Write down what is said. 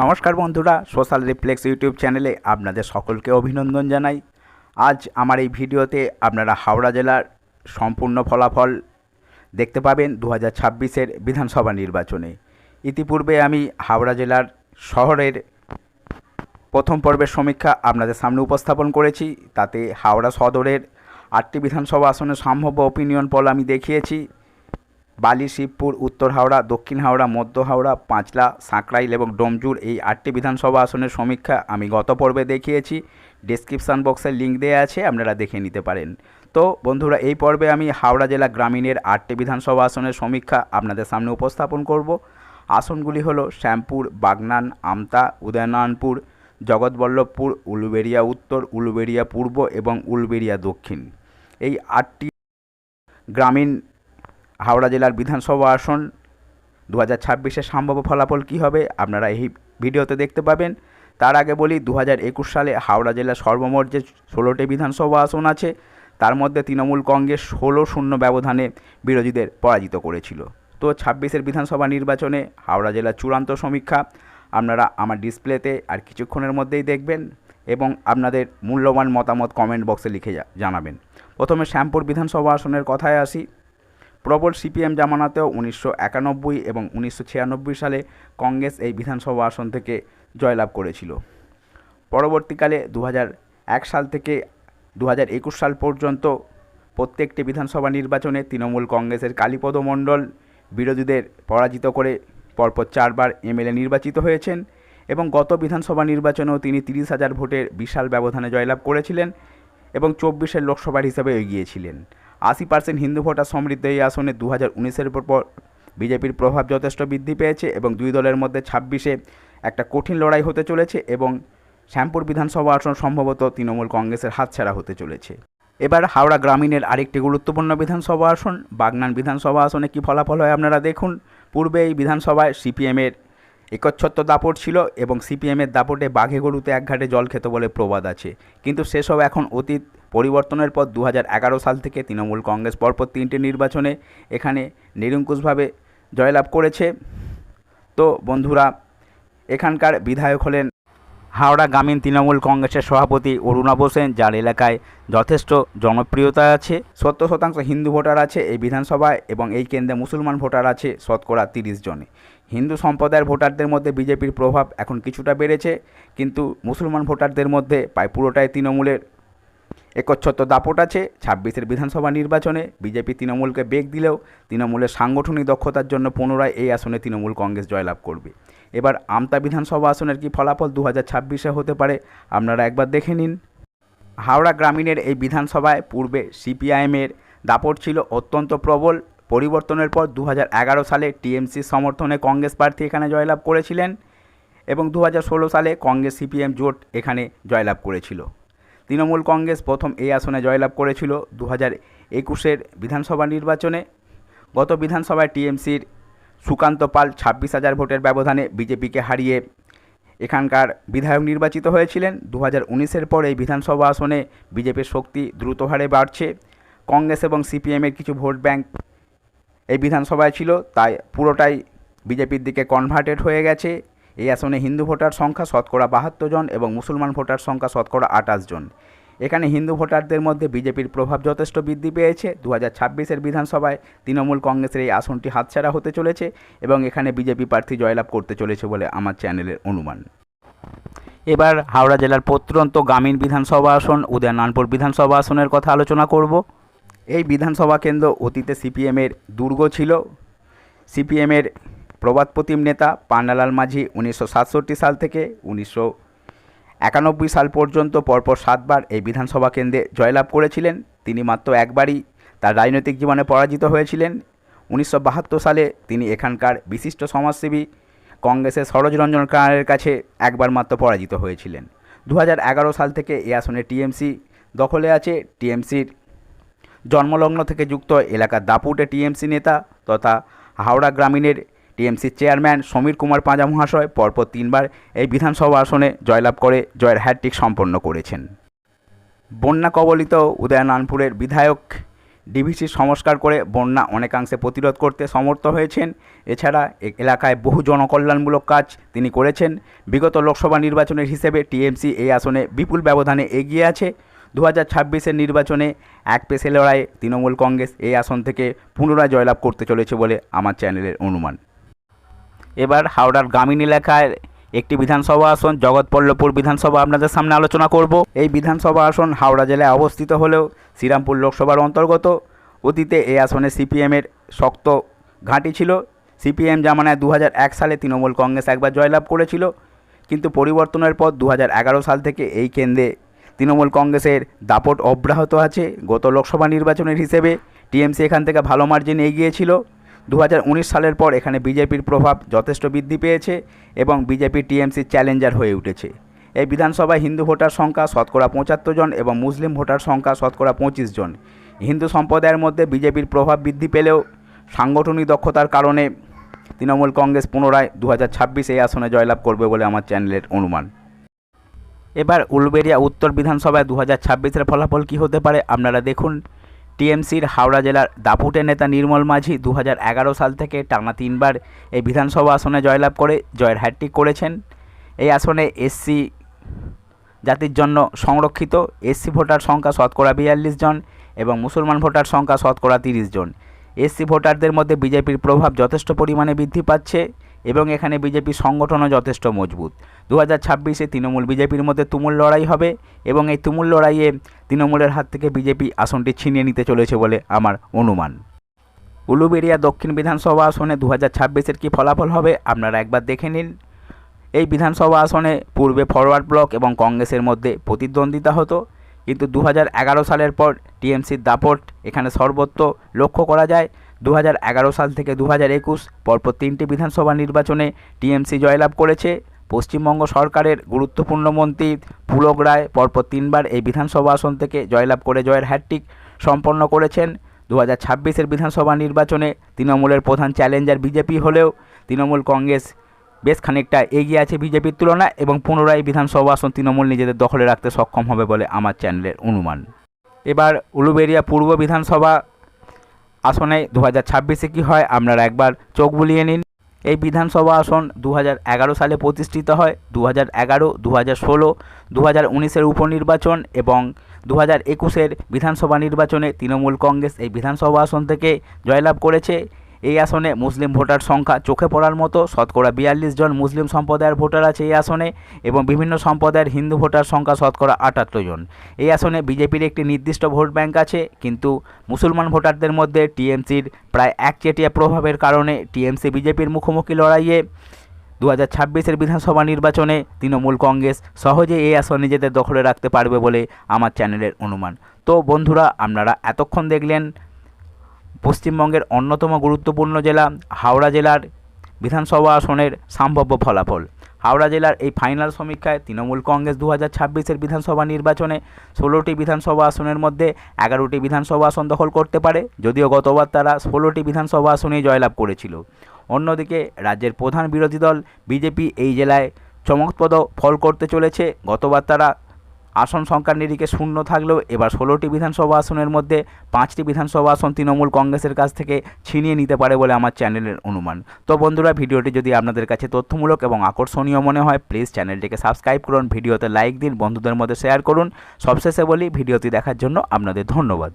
নমস্কার বন্ধুরা, social reflex YouTube চ্যানেলে আপনাদের সকলকে অভিনন্দন জানাই। আজ আমার এই ভিডিওতে আপনারা হাওড়া জেলার সম্পূর্ণ ফলাফল দেখতে পাবেন দু হাজার বিধানসভা নির্বাচনে। ইতিপূর্বে আমি হাওড়া জেলার শহরের প্রথম পর্বের সমীক্ষা আপনাদের সামনে উপস্থাপন করেছি, তাতে হাওড়া সদরের আটটি বিধানসভা আসনের সম্ভাব্য ওপিনিয়ন পল আমি দেখিয়েছি। বালি, শিবপুর, উত্তর হাওড়া, দক্ষিণ হাওড়া, মধ্য হাওড়া, পাঁচলা সাঁকরাইল এবং ডোমজুর এই আটটি বিধানসভা আসনের সমীক্ষা আমি গত পর্বে দেখিয়েছি। ডেসক্রিপশান বক্সের লিঙ্ক দেওয়া আছে, আপনারা দেখে নিতে পারেন। তো বন্ধুরা, এই পর্বে আমি হাওড়া জেলা গ্রামীণের আটটি বিধানসভা আসনের সমীক্ষা আপনাদের সামনে উপস্থাপন করব। আসনগুলি হলো শ্যামপুর, বাগনান, আমতা, উদয়নারায়ণপুর, জগৎবল্লভপুর, উলুবেড়িয়া উত্তর, উলুবেড়িয়া পূর্ব এবং উলুবেড়িয়া দক্ষিণ। এই আটটি গ্রামীণ হাওড়া জেলার বিধানসভা আসন দু হাজার ছাব্বিশের সম্ভাব্য ফলাফল কী হবে আপনারা এই ভিডিওতে দেখতে পাবেন। তার আগে বলি দু হাজার একুশ সালে হাওড়া জেলার সর্বমোট যে ষোলোটি বিধানসভা আসন আছে, তার মধ্যে তৃণমূল কংগ্রেস ষোলো শূন্য ব্যবধানে বিরোধীদের পরাজিত করেছিল। তো ছাব্বিশের বিধানসভা নির্বাচনে হাওড়া জেলার চূড়ান্ত সমীক্ষা আপনারা আমার ডিসপ্লেতে আর কিছুক্ষণের মধ্যেই দেখবেন এবং আপনাদের মূল্যবান মতামত কমেন্ট বক্সে লিখে জানাবেন। প্রথমে শ্যামপুর বিধানসভা আসনের কথায় আসি। প্রবল সিপিএম জামানাতেও উনিশশো একানব্বই এবং উনিশশো ছিয়ানব্বই সালে কংগ্রেস এই বিধানসভা আসন থেকে জয়লাভ করেছিল। পরবর্তীকালে দু এক সাল থেকে দু সাল পর্যন্ত প্রত্যেকটি বিধানসভা নির্বাচনে তৃণমূল কংগ্রেসের কালীপদ মণ্ডল বিরোধীদের পরাজিত করে পরপর চারবার এমএলএ নির্বাচিত হয়েছেন এবং গত বিধানসভা নির্বাচনেও তিনি তিরিশ হাজার ভোটের বিশাল ব্যবধানে জয়লাভ করেছিলেন এবং চব্বিশের লোকসভার হিসাবে এগিয়েছিলেন। আশি পার্সেন্ট হিন্দু ভোটার সমৃদ্ধ এই আসনে দু হাজার উনিশের পর বিজেপির প্রভাব যথেষ্ট বৃদ্ধি পেয়েছে এবং দুই দলের মধ্যে ছাব্বিশে একটা কঠিন লড়াই হতে চলেছে এবং শ্যামপুর বিধানসভা আসন সম্ভবত তৃণমূল কংগ্রেসের হাতছাড়া হতে চলেছে। এবার হাওড়া গ্রামীণের আরেকটি গুরুত্বপূর্ণ বিধানসভা আসন, বাগনান বিধানসভা আসনে কি ফলাফল হয় আপনারা দেখুন। পূর্বে এই বিধানসভায় সিপিএমের একচ্ছত্র দাপট ছিল এবং সিপিএমের দাপটে বাঘে গরুতে এক ঘাটে জল খেত বলে প্রবাদ আছে। কিন্তু সেসব এখন অতীত পরিবর্তনের পর দু সাল থেকে তৃণমূল কংগ্রেস পরপর তিনটি নির্বাচনে এখানে নিরঙ্কুশভাবে জয়লাভ করেছে। তো বন্ধুরা, এখানকার বিধায়ক হলেন হাওড়া গ্রামীণ তৃণমূল কংগ্রেসের সভাপতি অরুণা বোসেন, যার এলাকায় যথেষ্ট জনপ্রিয়তা আছে। সত্তর শতাংশ হিন্দু ভোটার আছে এই বিধানসভায় এবং এই কেন্দ্রে মুসলমান ভোটার আছে শতকরা তিরিশ জনে। হিন্দু সম্প্রদায়ের ভোটারদের মধ্যে বিজেপির প্রভাব এখন কিছুটা বেড়েছে, কিন্তু মুসলমান ভোটারদের মধ্যে প্রায় পুরোটাই তৃণমূলের একচ্ছত্র দাপট আছে, ছাব্বিশের বিধানসভা নির্বাচনে বিজেপি তৃণমূলকে বেগ দিলেও তৃণমূলের সাংগঠনিক দক্ষতার জন্য পুনরায় এই আসনে তৃণমূল কংগ্রেস জয়লাভ করবে। এবার আমতা বিধানসভা আসনের কি ফলাফল দু হাজার ছাব্বিশে হতে পারে, আপনারা একবার দেখে নিন। হাওড়া গ্রামীণের এই বিধানসভায় পূর্বে সিপিআইএমের দাপট ছিল অত্যন্ত প্রবল, পরিবর্তনের পর দু সালে টিএমসির সমর্থনে কংগ্রেস প্রার্থী এখানে জয়লাভ করেছিলেন এবং দু সালে কংগ্রেস সিপিএম জোট এখানে জয়লাভ করেছিল। তৃণমূল কংগ্রেস প্রথম এই আসনে জয়লাভ করেছিল দু হাজার একুশের বিধানসভা নির্বাচনে। গত বিধানসভায় টিএমসির সুকান্ত পাল ছাব্বিশ হাজার ভোটের ব্যবধানে বিজেপিকে হারিয়ে এখানকার বিধায়ক নির্বাচিত হয়েছিলেন। দু হাজার উনিশের পর এই বিধানসভা আসনে বিজেপির শক্তি দ্রুত হারে বাড়ছে। কংগ্রেস এবং সিপিএমের কিছু ভোট ব্যাংক এই বিধানসভায় ছিল, তাই পুরোটাই বিজেপির দিকে কনভার্টেড হয়ে গেছে। এই আসনে হিন্দু ভোটার সংখ্যা শতকরা বাহাত্তর জন এবং মুসলমান ভোটার সংখ্যা শতকরা আঠাশ জন। এখানে হিন্দু ভোটারদের মধ্যে বিজেপির প্রভাব যথেষ্ট বৃদ্ধি পেয়েছে। দু হাজার বিধানসভায় তৃণমূল কংগ্রেসের এই আসনটি হাতছাড়া হতে চলেছে এবং এখানে বিজেপি প্রার্থী জয়লাভ করতে চলেছে বলে আমার চ্যানেলের অনুমান। এবার হাওড়া জেলার প্রত্যন্ত গ্রামীণ বিধানসভা আসন উদয়নারায়ণপুর বিধানসভা আসনের কথা আলোচনা করব। এই বিধানসভা কেন্দ্র অতীতে সিপিএমের দুর্গ ছিল। সিপিএমের প্রবাদ প্রতিম নেতা পান্নালাল মাঝি উনিশশো সাতষট্টি সাল থেকে উনিশশো একানব্বই সাল পর্যন্ত পরপর সাতবার এই বিধানসভা কেন্দ্রে জয়লাভ করেছিলেন। তিনি মাত্র একবারই তার রাজনৈতিক জীবনে পরাজিত হয়েছিলেন। উনিশশো বাহাত্তর সালে তিনি এখানকার বিশিষ্ট সমাজসেবী কংগ্রেসের সরোজরঞ্জন কানারের কাছে একবার মাত্র পরাজিত হয়েছিলেন। দু সাল থেকে এই আসনে টিএমসি দখলে আছে। টিএমসির জন্মলগ্ন থেকে যুক্ত এলাকার দাপুটে টিএমসি নেতা তথা হাওড়া গ্রামীণের টিএমসির চেয়ারম্যান সমীর কুমার পাঁজা মহাশয় পরপর তিনবার এই বিধানসভা আসনে জয়লাভ করে জয়ের হ্যাট্রিক সম্পন্ন করেছেন। বন্যা কবলিত উদয়নানপুরের বিধায়ক ডিভিসির সংস্কার করে বন্যা অনেকাংশে প্রতিরোধ করতে সমর্থ হয়েছেন। এছাড়া এলাকায় বহু জনকল্যাণমূলক কাজ তিনি করেছেন। বিগত লোকসভা নির্বাচনের হিসেবে টিএমসি এই আসনে বিপুল ব্যবধানে এগিয়ে আছে। দু হাজার ছাব্বিশের নির্বাচনে এক পেশে লড়াইয়ে তৃণমূল কংগ্রেস এই আসন থেকে পুনরায় জয়লাভ করতে চলেছে বলে আমার চ্যানেলের অনুমান। এবার হাওড়ার গ্রামীণ এলাকায় একটি বিধানসভা আসন জগৎপল্লপুর বিধানসভা আপনাদের সামনে আলোচনা করব। এই বিধানসভা আসন হাওড়া জেলায় অবস্থিত হলেও শ্রীরামপুর লোকসভার অন্তর্গত। অতীতে এই আসনে সিপিএমের শক্ত ঘাঁটি ছিল। সিপিএম জামানায় দু সালে তৃণমূল কংগ্রেস একবার জয়লাভ করেছিল। কিন্তু পরিবর্তনের পর দু হাজার এগারো সাল থেকে এই কেন্দ্রে তৃণমূল কংগ্রেসের দাপট অব্যাহত আছে। গত লোকসভা নির্বাচনের হিসেবে টিএমসি এখান থেকে ভালো মার্জিন এগিয়েছিল। দু হাজার উনিশ সালের পর এখানে বিজেপির প্রভাব যথেষ্ট বৃদ্ধি পেয়েছে এবং বিজেপি টিএমসির চ্যালেঞ্জার হয়ে উঠেছে। এই বিধানসভায় হিন্দু ভোটার সংখ্যা শতকরা পঁচাত্তর জন এবং মুসলিম ভোটার সংখ্যা শতকরা পঁচিশ জন। হিন্দু সম্প্রদায়ের মধ্যে বিজেপির প্রভাব বৃদ্ধি পেলেও সাংগঠনিক দক্ষতার কারণে তৃণমূল কংগ্রেস পুনরায় দু এই আসনে জয়লাভ করবে বলে আমার চ্যানেলের অনুমান। এবার উলবেরিয়া উত্তর বিধানসভায় দু হাজার ফলাফল কী হতে পারে আপনারা দেখুন। টিএমসির হাওড়া জেলার দাপুটে নেতা নির্মল মাঝি দু হাজার এগারো সাল থেকে টানা তিনবার এই বিধানসভা আসনে জয়লাভ করে জয়ের হ্যাট্রিক করেছেন। এই আসনে এসসি জাতির জন্য সংরক্ষিত, এসসি ভোটার সংখ্যা শতকরা বিয়াল্লিশ জন এবং মুসলমান ভোটার সংখ্যা শতকরা তিরিশ জন। এসসি ভোটারদের মধ্যে বিজেপির প্রভাব যথেষ্ট পরিমাণে বৃদ্ধি পাচ্ছে এবং এখানে বিজেপি সংগঠনও যথেষ্ট মজবুত। দু হাজার ছাব্বিশে তৃণমূল বিজেপির মধ্যে তুমুল লড়াই হবে এবং এই তুমুল লড়াইয়ে তৃণমূলের হাত থেকে বিজেপি আসনটি ছিনিয়ে নিতে চলেছে বলে আমার অনুমান। উলুবেড়িয়া দক্ষিণ বিধানসভা আসনে দু হাজার ছাব্বিশের কী ফলাফল হবে আপনারা একবার দেখে নিন। এই বিধানসভা আসনে পূর্বে ফরওয়ার্ড ব্লক এবং কংগ্রেসের মধ্যে প্রতিদ্বন্দ্বিতা হতো, কিন্তু দু হাজার এগারো সালের পর টিএমসির দাপট এখানে সর্বত্র লক্ষ্য করা যায়। দু হাজার এগারো সাল থেকে দু হাজার একুশ পরপর তিনটি বিধানসভা নির্বাচনে টিএমসি জয়লাভ করেছে। পশ্চিমবঙ্গ সরকারের গুরুত্বপূর্ণ মন্ত্রী পুলক রায় পরপর তিনবার এই বিধানসভা আসন থেকে জয়লাভ করে জয়ের হ্যাট্রিক সম্পন্ন করেছেন। দু হাজার ছাব্বিশের বিধানসভা নির্বাচনে তৃণমূলের প্রধান চ্যালেঞ্জার বিজেপি হলেও তৃণমূল কংগ্রেস বেশ খানিকটা এগিয়ে আছে বিজেপির তুলনায় এবং পুনরায় বিধানসভা আসন তৃণমূল নিজেদের দখলে রাখতে সক্ষম হবে বলে আমার চ্যানেলের অনুমান। এবার উলুবেরিয়া পূর্ব বিধানসভা আসনে দু হাজার ছাব্বিশে কী হয়, আপনারা একবার চোখ বুলিয়ে নিন। এই বিধানসভা আসন দু হাজার এগারো সালে প্রতিষ্ঠিত হয় দু হাজার এগারো দু হাজার ষোলো দু হাজার উনিশের উপনির্বাচন এবং দু হাজার একুশের বিধানসভা নির্বাচনে তৃণমূল কংগ্রেস এই বিধানসভা আসন থেকে জয়লাভ করেছে। এই আসনে মুসলিম ভোটার সংখ্যা চোখে পড়ার মতো। শতকরা বিয়াল্লিশ জন মুসলিম সম্প্রদায়ের ভোটার আছে এই আসনে এবং বিভিন্ন সম্প্রদায়ের হিন্দু ভোটার সংখ্যা শতকরা আটাত্তর জন। এই আসনে বিজেপির একটি নির্দিষ্ট ভোট ব্যাংক আছে, কিন্তু মুসলমান ভোটারদের মধ্যে টিএমসির প্রায় একচেটিয়া প্রভাবের কারণে টিএমসি বিজেপির মুখোমুখি লড়াইয়ে দু হাজার ছাব্বিশের বিধানসভা নির্বাচনে তৃণমূল কংগ্রেস সহজে এই আসন নিজেদের দখলে রাখতে পারবে বলে আমার চ্যানেলের অনুমান। তো বন্ধুরা, আপনারা এতক্ষণ দেখলেন পশ্চিমবঙ্গের অন্যতম গুরুত্বপূর্ণ জেলা হাওড়া জেলার বিধানসভা আসনের সম্ভাব্য ফলাফল। হাওড়া জেলার এই ফাইনাল সমীক্ষায় তৃণমূল কংগ্রেস দু হাজার ছাব্বিশের বিধানসভা নির্বাচনে ষোলোটি বিধানসভা আসনের মধ্যে এগারোটি বিধানসভা আসন দখল করতে পারে, যদিও গতবার তারা ষোলোটি বিধানসভা আসনেই জয়লাভ করেছিল। অন্যদিকে রাজ্যের প্রধান বিরোধী দল বিজেপি এই জেলায় চমকপ্রদ ফল করতে চলেছে। গতবার তারা আসন সংখ্যার নিরিখে শূন্য থাকলেও এবার ষোলোটি বিধানসভা আসনের মধ্যে পাঁচটি বিধানসভা আসন তৃণমূল কংগ্রেসের কাছ থেকে ছিনিয়ে নিতে পারে বলে আমার চ্যানেলের অনুমান। তো বন্ধুরা, ভিডিওটি যদি আপনাদের কাছে তথ্যমূলক এবং আকর্ষণীয় মনে হয় প্লিজ চ্যানেলটিকে সাবস্ক্রাইব করুন, ভিডিওতে লাইক দিন, বন্ধুদের মধ্যে শেয়ার করুন। সবশেষে বলি, ভিডিওটি দেখার জন্য আপনাদের ধন্যবাদ।